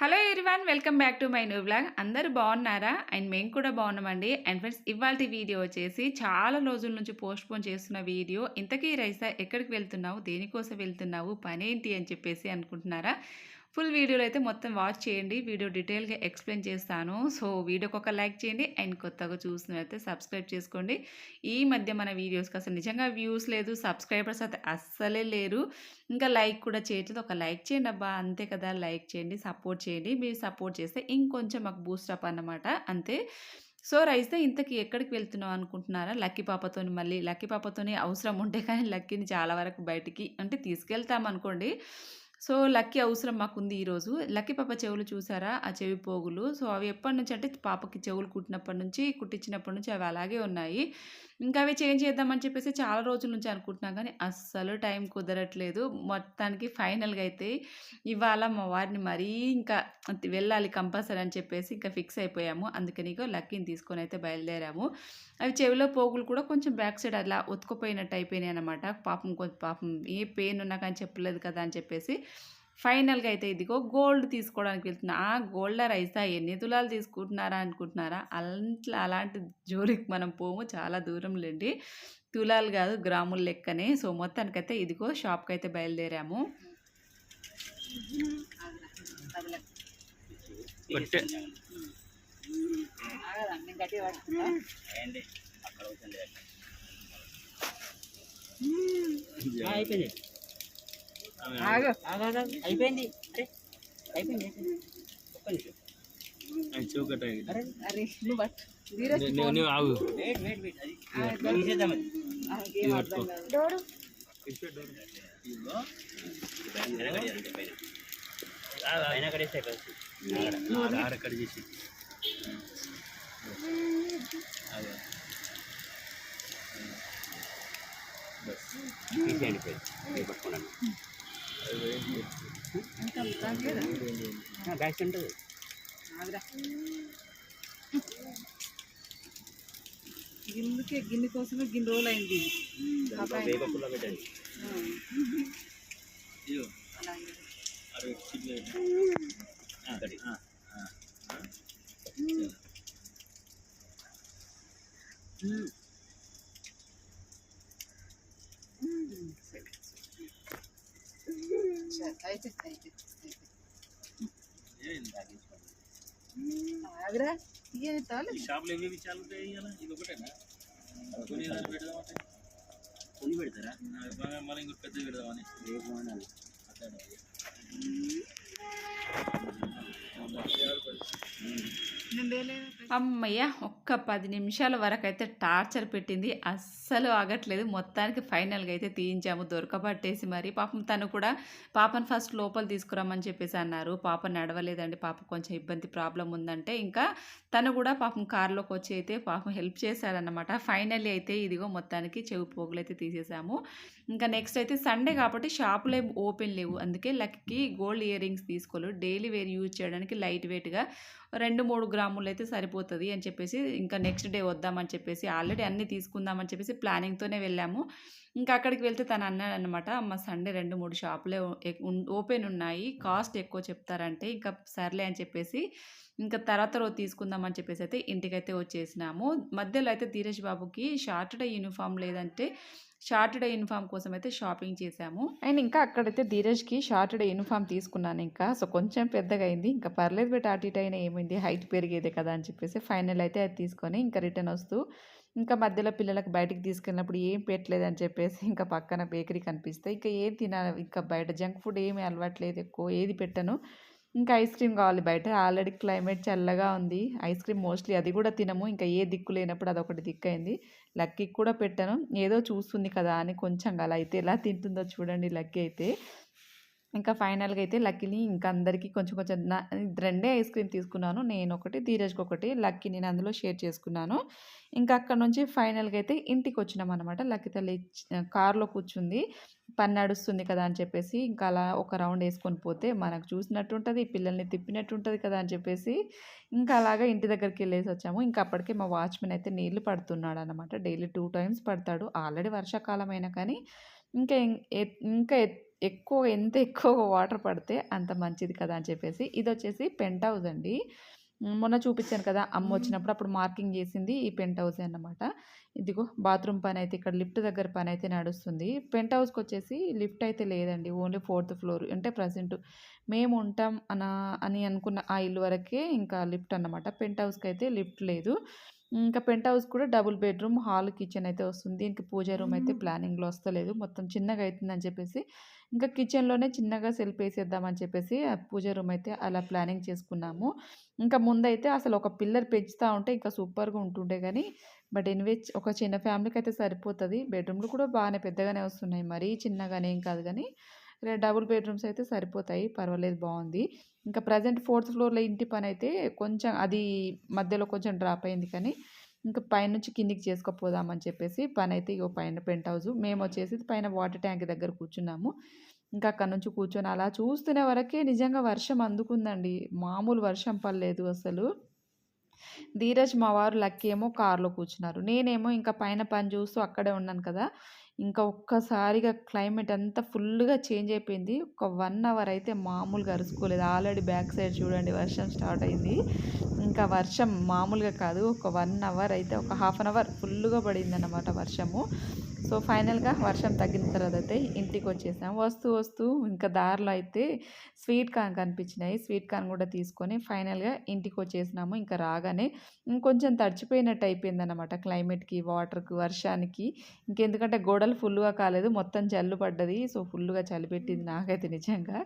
Hello everyone welcome back to my new blog అందరూ బాగున్నారా? And మేము కూడా బాగున్నామండి. అండ్ ఫ్రెండ్స్ ఇవాళ వీడియో వచ్చేసి చాలా రోజుల నుంచి పోస్ట్ పోన్ చేస్తున్న వీడియో. ఇంతకీ రైసా ఎక్కడికి వెళ్తున్నావు? దేనికోసం వెళ్తున్నావు? పనేంటి అని చెప్పేసి అనుకుంటున్నారా? ఫుల్ వీడియోలో అయితే మొత్తం వాచ్ చేయండి. వీడియో డీటెయిల్గా ఎక్స్ప్లెయిన్ చేస్తాను. సో వీడియోకి ఒక లైక్ చేయండి. అండ్ కొత్తగా చూసినైతే సబ్స్క్రైబ్ చేసుకోండి. ఈ మధ్య మన వీడియోస్కి అసలు నిజంగా వ్యూస్ లేదు. సబ్స్క్రైబర్స్ అయితే అస్సలే లేరు. ఇంకా లైక్ కూడా చేయట్లేదు. ఒక లైక్ చేయండి అబ్బా. అంతే కదా. లైక్ చేయండి. సపోర్ట్ చేయండి. మీరు సపోర్ట్ చేస్తే ఇంకొంచెం మాకు బూస్టప్ అన్నమాట. అంతే. సో రైస్తే ఇంతకి ఎక్కడికి వెళ్తున్నావు అనుకుంటున్నారా? లక్కీ పాపతోని మళ్ళీ. లక్కీ పాపతోనే అవసరం ఉంటే కానీ లక్కీని చాలా వరకు బయటికి అంటే తీసుకెళ్తాం అనుకోండి. సో లక్కీ అవసరం మాకుంది ఈరోజు. లక్కీ పాప చెవులు చూసారా? ఆ చెవి పోగులు. సో అవి ఎప్పటి నుంచి అంటే పాపకి చెవులు కుట్టినప్పటి నుంచి కుట్టించినప్పటి నుంచి అవి అలాగే ఉన్నాయి. ఇంకా అవి చేంజ్ చేద్దామని చెప్పేసి చాలా రోజుల నుంచి అనుకుంటున్నాం కానీ అస్సలు టైం కుదరట్లేదు. మొత్తానికి ఫైనల్గా అయితే ఇవాళ మా వారిని మరీ ఇంకా వెళ్ళాలి కంపల్సరీ అని చెప్పేసి ఇంకా ఫిక్స్ అయిపోయాము. అందుకని లక్కీని తీసుకొని అయితే బయలుదేరాము. అవి చెవిలో పోగులు కూడా కొంచెం బ్యాక్ సైడ్ అలా ఒత్తుకుపోయినట్టు అయిపోయినాయి అనమాట పాపం కొంచెం పాపం ఏ పెయిన్ ఉన్నా కానీ చెప్పలేదు కదా అని చెప్పేసి ఫైనల్గా అయితే ఇదిగో గోల్డ్ తీసుకోవడానికి వెళ్తున్నా. ఆ గోల్డ్ రైసా ఎన్ని తులాలు తీసుకుంటున్నారా అనుకుంటున్నారా? అలాంటి అలాంటి జోలికి మనం పోము. చాలా దూరం లేండి. తులాలు కాదు గ్రాముల లెక్కనే. సో మొత్తానికైతే ఇదిగో షాప్కి అయితే బయలుదేరాము అయిపోయింది. అయిపోయింది. అరే అయిపోయింది. ఒక్క నిమిషం. చేసి తీసేయండి పోయి పట్టుకున్నాను ఉంటుంది. ఆగురా. గిన్నెకే గిన్నె కోసమే గిన్నె రోజులు అయింది ఇది. పాప ఆయన. వేగ పుల్ల పెట్టండి ఆ, ఇదిగో అలాగే. అరవై కిలో అక్కడి సరే, అయితే అయితే అయితే. ఆగురా. ఇయ్యేది తాలు. ఈ షాప్లో ఏవి చాలా ఉంటాయి ఇవాళ ఇది ఒకటేనా కొన్ని పెడదామంటే కొన్ని పెడతారా మళ్ళీ ఇంకొక పెద్ద పెడదామని రేపు బాగుండాలి అమ్మయ్య ఒక్క పది నిమిషాల వరకు అయితే టార్చర్ పెట్టింది. అస్సలు ఆగట్లేదు. మొత్తానికి ఫైనల్గా అయితే తీయించాము. దొరకబట్టేసి మరి పాపం తను కూడా పాపను ఫస్ట్ లోపల తీసుకురమ్మని చెప్పేసి అన్నారు. పాప నడవలేదండి. పాప కొంచెం ఇబ్బంది ప్రాబ్లం ఉందంటే ఇంకా తను కూడా పాపం కారులోకి వచ్చి అయితే పాపం హెల్ప్ చేశారనమాట ఫైనల్లీ అయితే ఇదిగో మొత్తానికి చెవి పోగులు అయితే తీసేసాము. ఇంకా నెక్స్ట్ అయితే సండే కాబట్టి షాపులు ఏం ఓపెన్ లేవు. అందుకే లక్కి గోల్డ్ ఇయర్ రింగ్స్ తీసుకోలేదు. డైలీ వేర్ యూజ్ చేయడానికి లైట్ వెయిట్గా రెండు మూడు గ్రాములు అయితే సరిపోతుంది అని చెప్పేసి ఇంకా నెక్స్ట్ డే వద్దామని చెప్పేసి ఆల్రెడీ అన్నీ తీసుకుందామని చెప్పేసి ప్లానింగ్తోనే వెళ్ళాము. ఇంకా అక్కడికి వెళ్తే తను అన్నాడు అనమాట అమ్మ సండే రెండు మూడు షాపులే ఓపెన్ ఉన్నాయి కాస్ట్ ఎక్కువ చెప్తారంటే ఇంకా సర్లే అని చెప్పేసి ఇంకా తర్వాత రోజు తీసుకుందామని చెప్పేసి అయితే ఇంటికైతే వచ్చేసినాము. మధ్యలో అయితే ధీరజ్ బాబుకి షార్ట్డే యూనిఫామ్ లేదంటే షార్ట్డే యూనిఫామ్ కోసం అయితే షాపింగ్ చేశాము. అండ్ ఇంకా అక్కడైతే ధీరజ్కి షార్ట్డే యూనిఫామ్ తీసుకున్నాను ఇంకా. సో కొంచెం పెద్దగా అయింది. ఇంకా పర్లేదు బట్ అటు ఇటు అయినా ఏమైంది? హైట్ పెరిగేదే కదా అని చెప్పేసి ఫైనల్ అయితే అది తీసుకొని ఇంకా రిటర్న్ వస్తూ ఇంకా మధ్యలో పిల్లలకు బయటికి తీసుకెళ్ళినప్పుడు ఏం పెట్టలేదు అని చెప్పేసి ఇంకా పక్కన బేకరీ కనిపిస్తే ఇంకా ఏం తినాలి? ఇంకా బయట జంక్ ఫుడ్ ఏమీ అలవాట్లేదు ఎక్కువ ఏది పెట్టను. ఇంకా ఐస్ క్రీమ్ కావాలి బయట. ఆల్రెడీ క్లైమేట్ చల్లగా ఉంది. ఐస్ క్రీమ్ మోస్ట్లీ అది కూడా తినము. ఇంకా ఏ దిక్కు లేనప్పుడు అదొకటి దిక్కు అయింది లక్కీకి కూడా పెట్టాను. ఏదో చూస్తుంది కదా అని కొంచెం అలా అయితే ఎలా తింటుందో చూడండి లక్కీ అయితే. ఇంకా ఫైనల్గా అయితే లక్కీని ఇంకా అందరికీ కొంచెం కొంచెం నా రెండే ఐస్ క్రీమ్ తీసుకున్నాను. నేను ఒకటి ధీరజ్కి ఒకటి లక్కీ నేను అందులో షేర్ చేసుకున్నాను. ఇంకా అక్కడ నుంచి ఫైనల్గా అయితే ఇంటికి వచ్చినాం అనమాట లక్కీ తల్లి కారులో కూర్చుంది. పని నడుస్తుంది కదా అని చెప్పేసి ఇంకా అలా ఒక రౌండ్ వేసుకొని పోతే మనకు చూసినట్టు ఉంటుంది పిల్లల్ని తిప్పినట్టు ఉంటుంది కదా అని చెప్పేసి ఇంకా అలాగా ఇంటి దగ్గరికి వెళ్ళేసి వచ్చాము. ఇంకా అప్పటికే మా వాచ్మెన్ అయితే నీళ్ళు పడుతున్నాడు అనమాట డైలీ టూ టైమ్స్ పడతాడు. ఆల్రెడీ వర్షాకాలం అయినా కానీ ఇంకా ఇంకా ఎక్కువ ఎంత ఎక్కువ వాటర్ పడితే అంత మంచిది కదా అని చెప్పేసి. ఇది వచ్చేసి పెంట్ హౌస్ అండి. మొన్న చూపించాను కదా అమ్మ వచ్చినప్పుడు అప్పుడు మార్కింగ్ చేసింది ఈ పెంట్ హౌస్ అన్నమాట. ఇదిగో బాత్రూమ్ పని అయితే ఇక్కడ లిఫ్ట్ దగ్గర పని అయితే నడుస్తుంది. పెంట్ హౌస్కి వచ్చేసి లిఫ్ట్ అయితే లేదండి ఓన్లీ ఫోర్త్ ఫ్లోర్ అంటే ప్రజెంట్ మేము ఉంటాం అన అని అనుకున్న ఆ ఇల్లు వరకే ఇంకా లిఫ్ట్ అన్నమాట. పెంట్ హౌస్కి అయితే లిఫ్ట్ లేదు. ఇంకా పెంట్ హౌస్ కూడా డబుల్ బెడ్రూమ్ హాల్ కిచెన్ అయితే వస్తుంది. దీనికి పూజ రూమ్ అయితే ప్లానింగ్లో వస్తలేదు. మొత్తం చిన్నగా అవుతుందని చెప్పేసి. ఇంకా కిచెన్లోనే చిన్నగా సెల్ఫ్ వేసేద్దామని చెప్పేసి పూజ రూమ్ అయితే అలా ప్లానింగ్ చేసుకున్నాము. ఇంకా ముందైతే అసలు ఒక పిల్లర్ పెంచుతూ ఉంటే ఇంకా సూపర్గా ఉంటుండే కానీ బట్ ఎనివే ఒక చిన్న ఫ్యామిలీకి అయితే సరిపోతుంది. బెడ్రూమ్లు కూడా బాగానే పెద్దగానే వస్తున్నాయి. మరీ చిన్నగానే ఏం కాదు కానీ డబుల్ బెడ్రూమ్స్ అయితే సరిపోతాయి. పర్వాలేదు బాగుంది. ఇంకా ప్రజెంట్ ఫోర్త్ ఫ్లోర్లో ఇంటి పని అయితే కొంచెం అది మధ్యలో కొంచెం డ్రాప్ అయింది కానీ ఇంకా పైనుంచి కిందికి చేసుకోపోదామని చెప్పేసి పని అయితే ఇగో పైన పెంట్ హౌస్. మేము వచ్చేసి పైన వాటర్ ట్యాంక్ దగ్గర కూర్చున్నాము. ఇంకా అక్కడ నుంచి కూర్చొని అలా చూస్తున్న వరకే నిజంగా వర్షం అందుకుందండి. మామూలు వర్షం పడలేదు అసలు. ధీరజ్ మా వారు లక్కీ ఏమో కారులో కూర్చున్నారు. నేనేమో ఇంకా పైన పని చూస్తూ అక్కడే ఉన్నాను కదా. ఇంకా ఒక్కసారిగా క్లైమేట్ అంతా ఫుల్గా చేంజ్ అయిపోయింది. ఒక వన్ అవర్ అయితే మామూలుగా అరుచుకోలేదు ఆల్రెడీ బ్యాక్ సైడ్ చూడండి వర్షం స్టార్ట్ అయింది. ఇంకా వర్షం మామూలుగా కాదు. ఒక వన్ అవర్ అయితే ఒక హాఫ్ అన్ అవర్ ఫుల్గా పడింది అన్నమాట వర్షము. సో ఫైనల్గా వర్షం తగ్గిన తర్వాత అయితే ఇంటికి వచ్చేసాం వస్తూ వస్తూ ఇంకా దారిలో అయితే స్వీట్ కార్న్ కనిపించినాయి. స్వీట్ కార్న్ కూడా తీసుకొని ఫైనల్గా ఇంటికి వచ్చేసినాము ఇంకా రాగానే ఇంకొంచెం తడిచిపోయినట్టు అయిపోయింది అనమాట క్లైమేట్కి వాటర్కి వర్షానికి. ఇంకెందుకంటే గోడలు ఫుల్గా కాలేదు. మొత్తం జల్లు పడ్డది. సో ఫుల్గా చలి పెట్టింది నాకైతే నిజంగా.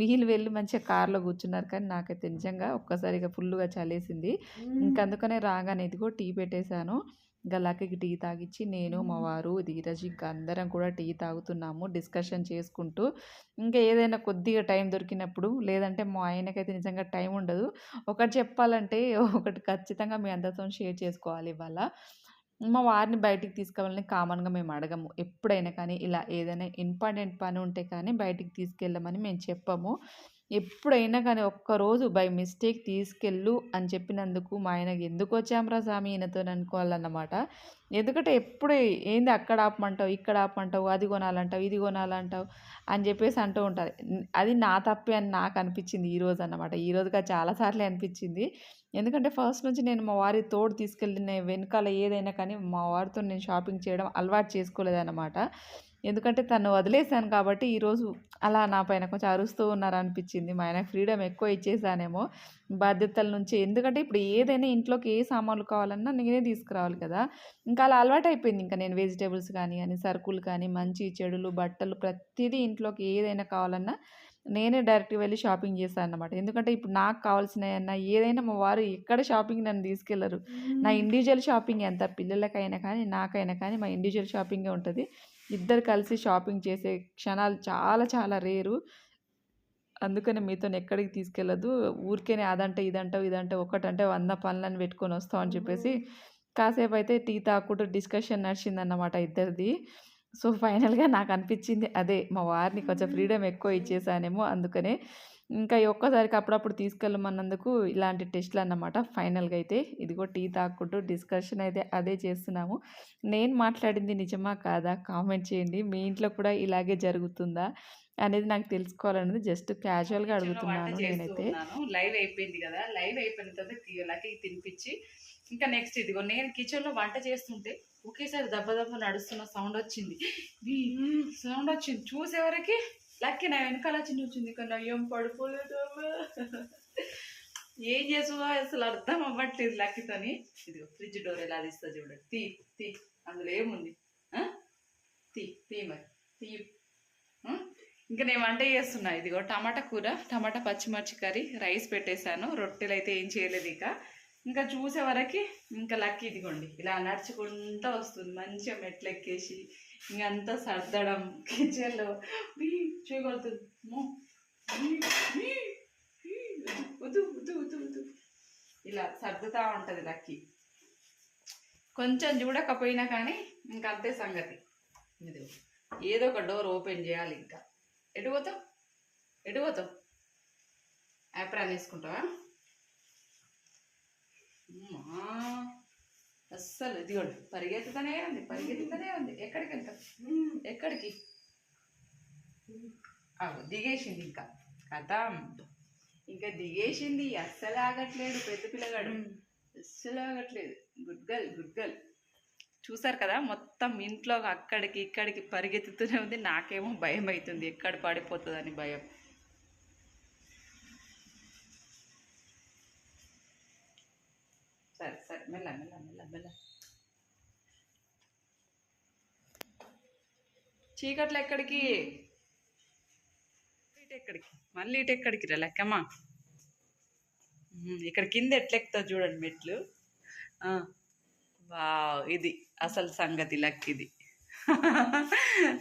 వీళ్ళు వెళ్ళి మంచిగా కార్లో కూర్చున్నారు కానీ నాకైతే నిజంగా ఒక్కసారిగా ఫుల్గా చలేసింది. ఇంకా అందుకనే రాగానే ఇదిగో టీ పెట్టేశాను. ఇంకా లక్కీకి టీ తాగిచ్చి నేను మా వారు ధీరజ్ ఇంకా అందరం కూడా టీ తాగుతున్నాము డిస్కషన్ చేసుకుంటూ. ఇంకా ఏదైనా కొద్దిగా టైం దొరికినప్పుడు లేదంటే మా ఆయనకైతే నిజంగా టైం ఉండదు. ఒకటి చెప్పాలంటే ఒకటి ఖచ్చితంగా మీ అందరితో షేర్ చేసుకోవాలి ఇవాళ. మా వారిని బయటికి తీసుకెళ్ళాలని కామన్గా మేము అడగము. ఎప్పుడైనా కానీ ఇలా ఏదైనా ఇంపార్టెంట్ పని ఉంటే కానీ బయటికి తీసుకెళ్ళమని మేము చెప్పము. ఎప్పుడైనా కానీ ఒక్కరోజు బై మిస్టేక్ తీసుకెళ్ళు అని చెప్పినందుకు మా ఆయనకి ఎందుకు వచ్చాంరా స్వామి ఈయనతో అనుకోవాలన్నమాట. ఎందుకంటే ఎప్పుడు ఏంది అక్కడ ఆపమంటావు ఇక్కడ ఆపమంటావు అది కొనాలంటావు ఇది కొనాలంటావు అని చెప్పేసి అంటూ ఉంటారు. అది నా తప్పే అని నాకు అనిపించింది ఈరోజు అన్నమాట. ఈ చాలాసార్లు అనిపించింది. ఎందుకంటే ఫస్ట్ నుంచి నేను మా వారి తోడు తీసుకెళ్ళిన వెనకాల ఏదైనా కానీ మా వారితో నేను షాపింగ్ చేయడం అలవాటు చేసుకోలేదన్నమాట. ఎందుకంటే తను వదిలేసాను కాబట్టి ఈరోజు అలా నా పైన కొంచెం అరుస్తూ ఉన్నారు అనిపించింది మా ఆయనకు ఫ్రీడమ్ ఎక్కువ ఇచ్చేసానేమో బాధ్యతల నుంచి. ఎందుకంటే ఇప్పుడు ఏదైనా ఇంట్లోకి ఏ సామాన్లు కావాలన్నా నేనే తీసుకురావాలి కదా. ఇంకా అలా అలవాటు అయిపోయింది. ఇంకా నేను వెజిటేబుల్స్ కానీ అని సరుకులు కానీ మంచి చెడులు బట్టలు ప్రతిదీ ఇంట్లోకి ఏదైనా కావాలన్నా నేనే డైరెక్ట్గా వెళ్ళి షాపింగ్ చేస్తాను అనమాట ఎందుకంటే ఇప్పుడు నాకు కావాల్సినవన్నా ఏదైనా మా వారు ఎక్కడ షాపింగ్ నన్ను తీసుకెళ్ళరు నా ఇండివిజువల్ షాపింగ్ ఎంత పిల్లలకైనా కానీ నాకైనా కానీ మా ఇండివిజువల్ షాపింగే ఉంటుంది. ఇద్దరు కలిసి షాపింగ్ చేసే క్షణాలు చాలా చాలా రేరు. అందుకని మీతో ఎక్కడికి తీసుకెళ్ళదు ఊరికేనే అదంటే ఇదంటే ఇదంటే ఒకటంటే వంద పనులను పెట్టుకొని వస్తాం అని చెప్పేసి కాసేపు అయితే టీ తాకుంటూ డిస్కషన్ నడిచిందన్నమాట ఇద్దరిది. సో ఫైనల్గా నాకు అనిపించింది అదే మా వారిని కొంచెం ఫ్రీడమ్ ఎక్కువ ఇచ్చేసానేమో అందుకనే ఇంకా ఈ ఒక్కసారికి అప్పుడప్పుడు తీసుకెళ్ళమన్నందుకు ఇలాంటి టెస్ట్లు అన్నమాట ఫైనల్గా అయితే ఇదిగో టీ తాక్కుంటూ డిస్కషన్ అయితే అదే చేస్తున్నాము. నేను మాట్లాడింది నిజమా కాదా కామెంట్ చేయండి. మీ ఇంట్లో కూడా ఇలాగే జరుగుతుందా అనేది నాకు తెలుసుకోవాలనేది జస్ట్ క్యాజువల్గా అడుగుతున్నాను నేనైతే. లైవ్ అయిపోయింది కదా! లైవ్ అయిపోయిన తర్వాత లక్కీకి తినిపించి ఇంకా నెక్స్ట్ ఇదిగో నేను కిచెన్లో వంట చేస్తుంటే ఒకేసారి దెబ్బ దెబ్బ నడుస్తున్న సౌండ్ వచ్చింది. సౌండ్ వచ్చింది. చూసేవరకి లక్కి నా వెనకాల వచ్చి నిల్చుంది కానీ అయ్యం పడిపోలేదు ఏం చేసుకో అసలు అర్థం అవ్వట్లేదు లక్కీతోని. ఇదిగో ఫ్రిడ్జ్ డోర్ ఎలా తీస్తుంది చూడండి తీ తీ. అందులో ఏముంది? తీ తీ మరి. తీ. ఇంకా నేను వంట చేస్తున్నా. ఇదిగో టమాటా కూర టమాటా పచ్చిమిర్చి కర్రీ రైస్ పెట్టేశాను. రొట్టెలు అయితే ఏం చేయలేదు ఇక. ఇంకా చూసే వరకు ఇంకా లక్కీ ఇదిగోండి. ఇలా నడుచుకుంటూ వస్తుంది. మంచిగా మెట్లు ఎక్కేసి ఇంకంతా సర్దడం కిచెన్లో చేయగలుగుతుంది అమ్మో. ఈ, వద్దు వద్దు వద్దు వద్దు ఇలా సర్దుతా ఉంటుంది లక్కీ. కొంచెం చూడకపోయినా కానీ ఇంకా అంతే సంగతి. ఇది ఏదో ఒక డోర్ ఓపెన్ చేయాలి ఇంకా. ఎటు పోతావు? ఎటు పోతావు? యాప్రాన్ వేసుకుంటావా అస్సలు ఇదిగోండి పరిగెత్తుతూనే ఉంది పరిగెత్తుతూనే ఉంది. ఎక్కడికి వెళ్తావు ఎక్కడికి? అవు దిగేసింది ఇంకా. కథం ఇంకా దిగేసింది అస్సలు ఆగట్లేదు పెద్ద పిల్లగాడు. అస్సలు ఆగట్లేదు. Good girl good girl. చూసారు కదా మొత్తం ఇంట్లో అక్కడికి ఇక్కడికి పరిగెత్తుతూనే ఉంది. నాకేమో భయం అవుతుంది ఎక్కడ పడిపోతుందని భయం. మెల్ల మెల్ల మెల్ల మెల్ల చీకట్లు ఎక్కడికి? ఇటు ఎక్కడికి మళ్ళీ ఇటు ఎక్కడికి రా లెక్కమ్మా. ఇక్కడ కింద ఎట్లెక్కుతావు చూడండి మెట్లు. వా ఇది అసలు సంగతి లక్ ఇది.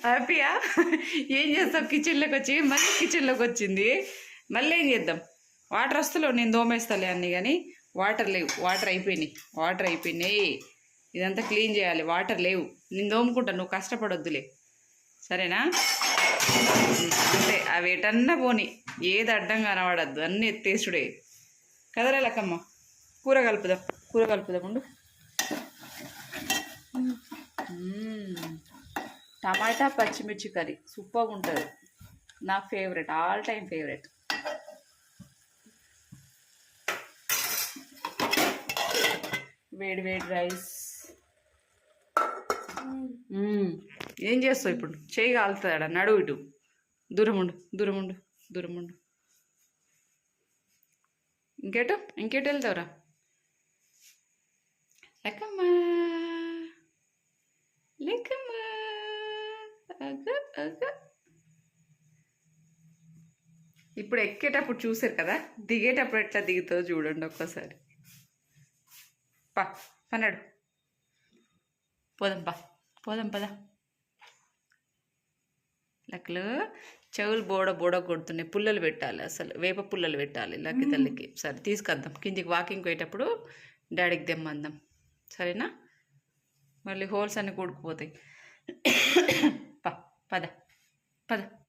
హ్యాపీయా? ఏం చేస్తావు? కిచెన్లోకి వచ్చి మళ్ళీ కిచెన్లోకి వచ్చింది. మళ్ళీ ఏం చేద్దాం? వాటర్ వస్తలో నేను దోమేస్తాలే అన్ని కానీ. వాటర్ లేవు. వాటర్ అయిపోయినాయి. వాటర్ అయిపోయినాయి. ఇదంతా క్లీన్ చేయాలి. వాటర్ లేవు. నేను దోముకుంటా నువ్వు కష్టపడొద్దులే. సరేనా? అంటే అవి ఎటన్నా పోని. ఏది అడ్డం కనబడద్దు. అన్నీ ఎత్తేసుడే. కదరా లక్కమ్మ కూర కలుపుదాం. కూర కలుపుదాం ఉండు. టమాటా పచ్చిమిర్చి కర్రీ. సూపర్గా ఉంటుంది నా ఫేవరెట్. All time favourite. వేడి వేడి రైస్. ఏం చేస్తావు ఇప్పుడు? చేయి కాలుతుందా నడు ఇటు. దూరముండు దూరముండు దూరముండు ఇంకేటు? ఇంకేటు వెళ్తావురా? లెక్కమ్మా. లెక్కమ్మా. అగ అగ ఇప్పుడు ఎక్కేటప్పుడు చూసారు కదా? దిగేటప్పుడు ఎట్లా దిగుతుందో చూడండి ఒక్కసారి. పా పన్నాడు. పోదాం పా పోదాం పదా. లెక్కలు చెవులు బోడ బోడ కొడుతున్నాయి. పుల్లలు పెట్టాలి అసలు వేప పుల్లలు పెట్టాలి లక్కి తల్లికి. సరే తీసుకొద్దాం కిందికి వాకింగ్ పోయేటప్పుడు డాడీకి తెమ్మందాం. సరేనా? మళ్ళీ హోల్స్ అన్నీ కూడుకుపోతాయి. ప పద పద.